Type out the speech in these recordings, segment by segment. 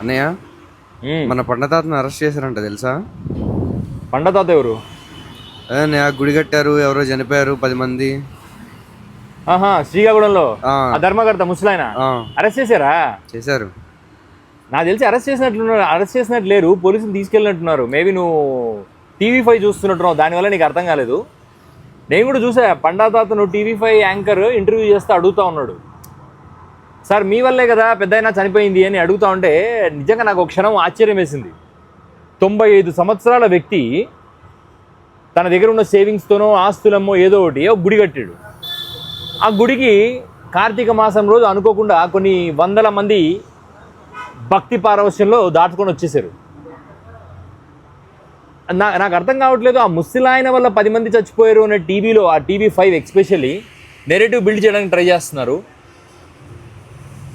అన్నయ్య. మన పండతాతను అరెస్ట్ చేశారంట తెలుసా? పండతాత ఎవరు? అదే అన్నయ్య గుడి కట్టారు ఎవరో చనిపోయారు పది మంది. ఆహా శ్రీకాకుళంలో? ఆ, ధర్మకర్త ముసలాయన? అరెస్ట్ చేశారా? చేశారు. నాకు తెలిసి అరెస్ట్ చేసినట్లున్నారు అరెస్ట్ చేసినట్టు లేరు పోలీసులు తీసుకెళ్ళినట్టున్నారు. మేబీ నువ్వు టీవీ ఫైవ్ చూస్తున్నట్టున్నావు దానివల్ల నీకు అర్థం కాలేదు. నేను కూడా చూసా పండాతాత నువ్వు టీవీ ఫైవ్ యాంకర్ ఇంటర్వ్యూ చేస్తే అడుగుతా ఉన్నాడు. సార్ మీ వల్లే కదా పెద్ద చనిపోయింది అని అడుగుతా ఉంటే నిజంగా నాకు ఒక క్షణం ఆశ్చర్యం వేసింది. తొంభై ఐదు సంవత్సరాల వ్యక్తి తన దగ్గర ఉన్న సేవింగ్స్తోనో ఆస్తులమ్మో ఏదో ఒకటి గుడి కట్టాడు. ఆ గుడికి కార్తీక మాసం రోజు అనుకోకుండా కొన్ని వందల మంది భక్తి పారవశ్యంలో దాటుకొని వచ్చేసారు. నా నాకు అర్థం కావట్లేదు ఆ ముస్లిం వల్ల పది మంది చచ్చిపోయారు అనే టీవీలో ఆ TV five especially narrative build చేయడానికి ట్రై చేస్తున్నారు.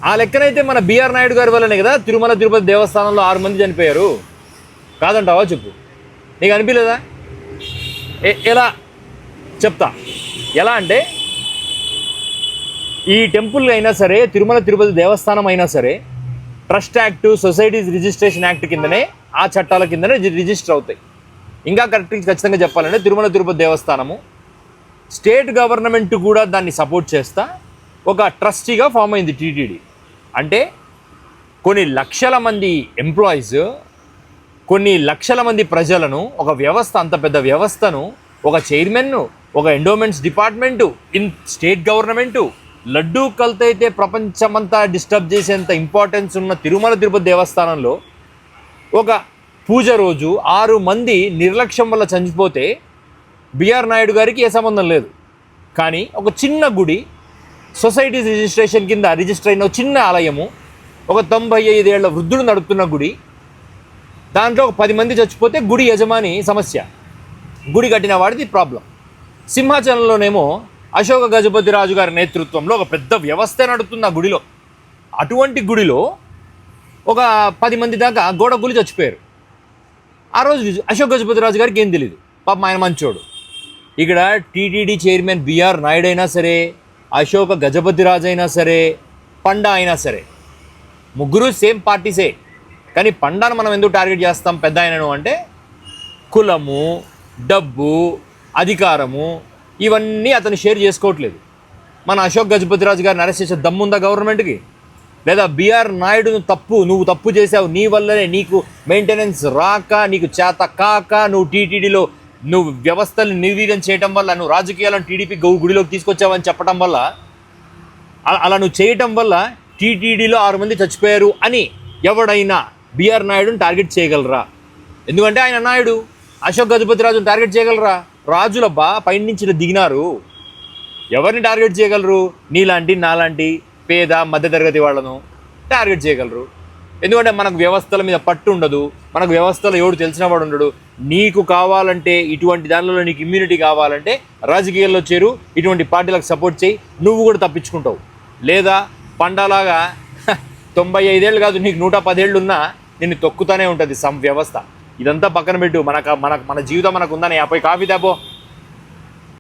ఆ లెక్కనైతే మన బిఆర్ నాయుడు గారి వల్లనే కదా తిరుమల తిరుపతి దేవస్థానంలో ఆరు మంది చనిపోయారు. కాదంటావా చెప్పు? నీకు అనిపించలేదా ఎలా? చెప్తా. ఎలా అంటే ఈ టెంపుల్ అయినా సరే తిరుమల తిరుపతి దేవస్థానం అయినా సరే trust act societies registration act కిందనే ఆ చట్టాల కిందనే రిజిస్టర్ అవుతాయి. ఇంకా కరెక్ట్ ఖచ్చితంగా చెప్పాలంటే తిరుమల తిరుపతి దేవస్థానము స్టేట్ గవర్నమెంట్ కూడా దాన్ని సపోర్ట్ చేస్తా. ఒక ట్రస్టీగా ఫామ్ అయింది టీటీడీ. అంటే కొన్ని లక్షల మంది ఎంప్లాయీస్ కొన్ని లక్షల మంది ప్రజలను ఒక వ్యవస్థ అంత పెద్ద వ్యవస్థను ఒక చైర్మన్ను ఒక endowments department in state government laddu కల్తైతే ప్రపంచమంతా డిస్టర్బ్ చేసేంత ఇంపార్టెన్స్ ఉన్న తిరుమల తిరుపతి దేవస్థానంలో ఒక పూజ రోజు ఆరు మంది నిర్లక్ష్యం వల్ల చనిపోతే బిఆర్ నాయుడు గారికి ఏ సంబంధం లేదు. కానీ ఒక చిన్న గుడి సొసైటీస్ రిజిస్ట్రేషన్ కింద రిజిస్టర్ అయిన చిన్న ఆలయము ఒక తొంభై ఐదేళ్ళ వృద్ధుడు నడుపుతున్న గుడి. దాంట్లో ఒక పది మంది చచ్చిపోతే గుడి యజమాని సమస్య. గుడి కట్టిన వాడిది ప్రాబ్లం. సింహాచలంలోనేమో అశోక గజపతి రాజు గారి నేతృత్వంలో ఒక పెద్ద వ్యవస్థ నడుపుతుంది ఆ గుడిలో. అటువంటి గుడిలో ఒక పది మంది దాకా గోడ గులి చచ్చిపోయారు. ఆ రోజు అశోక్ గజపతి రాజు గారికి ఏం తెలియదు పాపం ఆయన మంచోడు. ఇక్కడ టీటీడీ చైర్మన్ బిఆర్ నాయుడు అయినా సరే అశోక గజపతి రాజు అయినా సరే పండా అయినా సరే. ముగ్గురు సేమ్ పార్టీసే. కానీ పండాను మనం ఎందుకు టార్గెట్ చేస్తాం పెద్ద ఆయనను అంటే కులము డబ్బు అధికారము ఇవన్నీ అతను షేర్ చేసుకోవట్లేదు. మన అశోక్ గజపతిరాజు గారిని అరెస్ట్ చేసే దమ్ముందా గవర్నమెంట్కి? లేదా బీఆర్ నాయుడును తప్పు నువ్వు తప్పు చేసావు నీ వల్లనే నీకు మెయింటెనెన్స్ రాక నీకు చేత కాక నువ్వు టీటీడీలో నువ్వు వ్యవస్థలు నిర్వీర్యం చేయటం వల్ల నువ్వు రాజకీయాలను టీడీపీ గౌ గుడిలోకి తీసుకొచ్చావని చెప్పడం వల్ల అలా అలా నువ్వు చేయటం వల్ల టీటీడీలో ఆరు మంది చచ్చిపోయారు అని ఎవడైనా బీఆర్ నాయుడుని టార్గెట్ చేయగలరా? ఎందుకంటే ఆయన నాయుడు అశోక్ గజపతి రాజుని టార్గెట్ చేయగలరా? రాజులబ్బా పైన నుంచి దిగినారు. ఎవరిని టార్గెట్ చేయగలరు? నీలాంటి నాలాంటి పేద మధ్యతరగతి వాళ్ళను టార్గెట్ చేయగలరు. ఎందుకంటే మనకు వ్యవస్థల మీద పట్టు ఉండదు మనకు వ్యవస్థలో ఎవడు తెలిసిన వాడు ఉండడు. నీకు కావాలంటే ఇటువంటి దానిలో నీకు ఇమ్యూనిటీ కావాలంటే రాజకీయాల్లో చేరు ఇటువంటి పార్టీలకు సపోర్ట్ చేయి నువ్వు కూడా తప్పించుకుంటావు. లేదా పండలాగా తొంభై ఐదేళ్ళు కాదు నీకు నూట పదేళ్ళు ఉన్నా నిన్ను తొక్కుతూనే ఉంటుంది సం వ్యవస్థ. ఇదంతా పక్కన పెట్టు మనకు మనకు మన జీవితం మనకు ఉందని యాభై కాఫీ దాబో